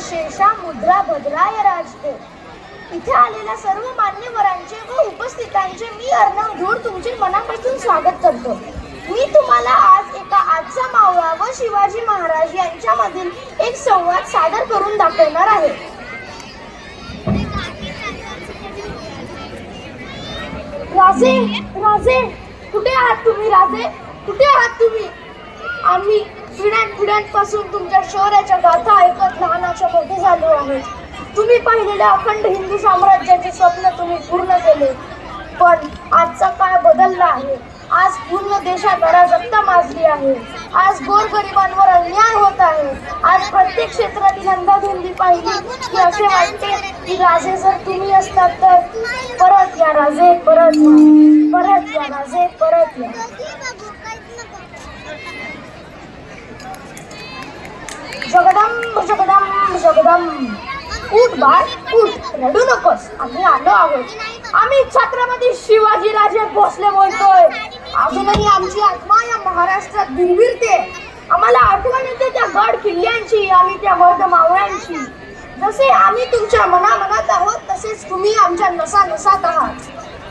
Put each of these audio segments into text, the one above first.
शेषा मुद्रा भद्राय राजते इथे आलेल्या सर्व मान्यवरांचे व उपस्थितांचे मी अर्णव धूर तुमचे मनापासून स्वागत करतो. मी तुम्हाला आज एका आजचा मावळा व शिवाजी महाराज यांच्यामधील एक संवाद सादर करून दाखवणार आहे. राजे राजे कुठे आहात तुम्ही राजे? कुठे आहात तुम्ही? आम्ही पिढ्यांपासून तुमच्या शौर्याच्या गाथा ऐकत लहानाच्या मोठे झालो आहे. तुम्ही पाहिलेल्या अखंड हिंदू साम्राज्याचे स्वप्न तुम्ही पूर्ण केले. पण आजचा काळ बदलला आहे. आज पूर्ण देशात अराजकता माजली आहे. आज गोरगरिबांवर अन्याय होत आहे. आज प्रत्येक क्षेत्रातील अंधाधुंदी पाहिली की असे वाटते की राजे जर तुम्ही असतात तर परत या राजे परत या. परत या राजे परत या. जगदंब जगदंब जगदंब. उठ बाळ उठ. रडू नकोस. आम्ही आलो आहोत. आम्ही छत्रपती शिवाजी राजे भोसले बोलतोय. अजूनही आमची आत्मा या महाराष्ट्रात भिरभिरते आम्हाला आठवण येते त्या गड किल्ल्यांची आणि त्या वर्ध मावळ्यांची. जसे आम्ही तुमच्या मनामनात आहोत तसेच तुम्ही आमच्या नसा नसात आहात.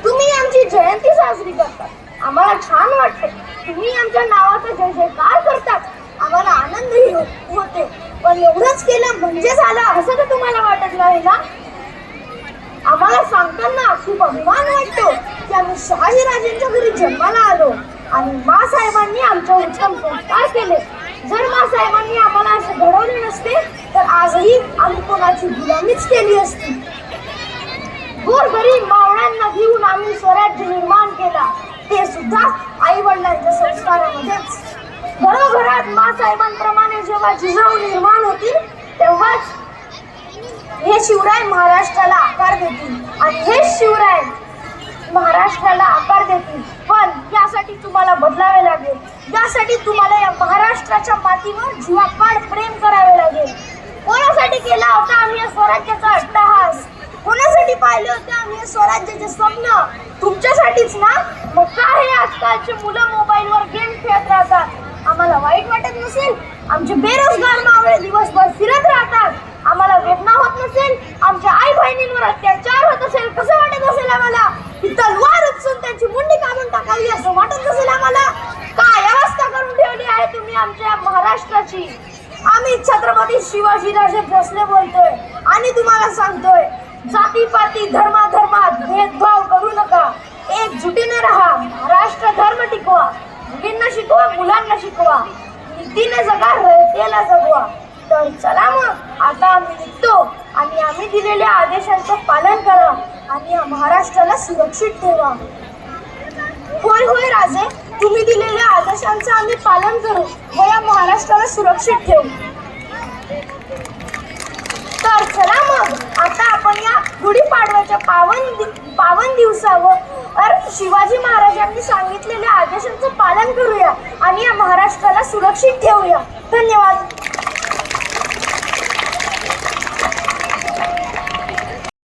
तुम्ही आमची जयंती साजरी करतात. आम्हाला छान वाटते. तुम्ही आमच्या नावाचा जय जयकार करतात आम्हाला आनंदही हो- होते पण एवढंच केलं म्हणजे झालं असं तर तुम्हाला वाटत नाही ना? आम्हाला सांगताना खूप अभिमान वाटतो की आम्ही शहाजीराजेंच्या घरी जन्माला आलो आणि मासाहेबांनी आमच्या उत्तम संस्कार केले. जर मासाहेबांनी आम्हाला असं घडवले नसते तर आजही आम्ही कोणाची गुलामीच केली असती. गोरगरीब मावळ्यांना घेऊन आम्ही स्वराज्य निर्माण केला. ते सुद्धा आई वडिलांच्या संस्कारामध्येच. घरोघरात मासाहेबांप्रमाणे जेव्हा जिजाऊ निर्माण तेव्हाच हे शिवराय महाराष्ट्राला आकार देतील. आणि हे शिवराय महाराष्ट्राला आकार देतील. पण यासाठी तुम्हाला बदलावे लागेल. यासाठी तुम्हाला या महाराष्ट्राच्या मातीवर जीवापाड प्रेम करावे लागेल. कोणासाठी केला होता आम्ही स्वराज्याचा अट्टहास? कोणासाठी पाहिले होते आम्ही हे स्वराज्याचे स्वप्न? तुमच्यासाठीच ना? मग काय हे आजकालचे मुलं मोबाईलवर गेम खेळत राहतात? आम्हाला वाईट वाटत नसेल? आमचे बेरोजगार मावळे दिवसभर फिरत राहतात आम्हाला वेदना होत नसेल जमिनीवर अत्याचार होत असेल कसं वाटत असेल आम्हाला? ही तलवार उचलून त्यांची मुंडी काढून टाकावी असं वाटत नसेल आम्हाला? काय अवस्था करून ठेवली आहे तुम्ही आमच्या महाराष्ट्राची? आम्ही छत्रपती शिवाजीराजे भोसले बोलतोय आणि तुम्हाला सांगतोय जातीपाती धर्माधर्मात भेदभाव करू नका. एकजुटीने राहा महाराष्ट्र धर्म टिकवा मुलींना शिकवा मुलांना शिकवा नीतीने जगा रयतेला जगवा. तर चला मग आता आम्ही दिलेल्या आदेशांचं पालन करा आणि या महाराष्ट्राला सुरक्षित ठेवा. होय होय राजे. तुम्ही दिलेल्या आदेशांचं आम्ही पालन करू. व या महाराष्ट्राला सुरक्षित ठेवू. तर चला मग. आता आपण या गुढीपाडव्याच्या पावन दि- पावन दिवसावर शिवाजी महाराजांनी सांगितलेल्या आदेशांचं पालन करूया आणि या महाराष्ट्राला सुरक्षित ठेवूया. धन्यवाद.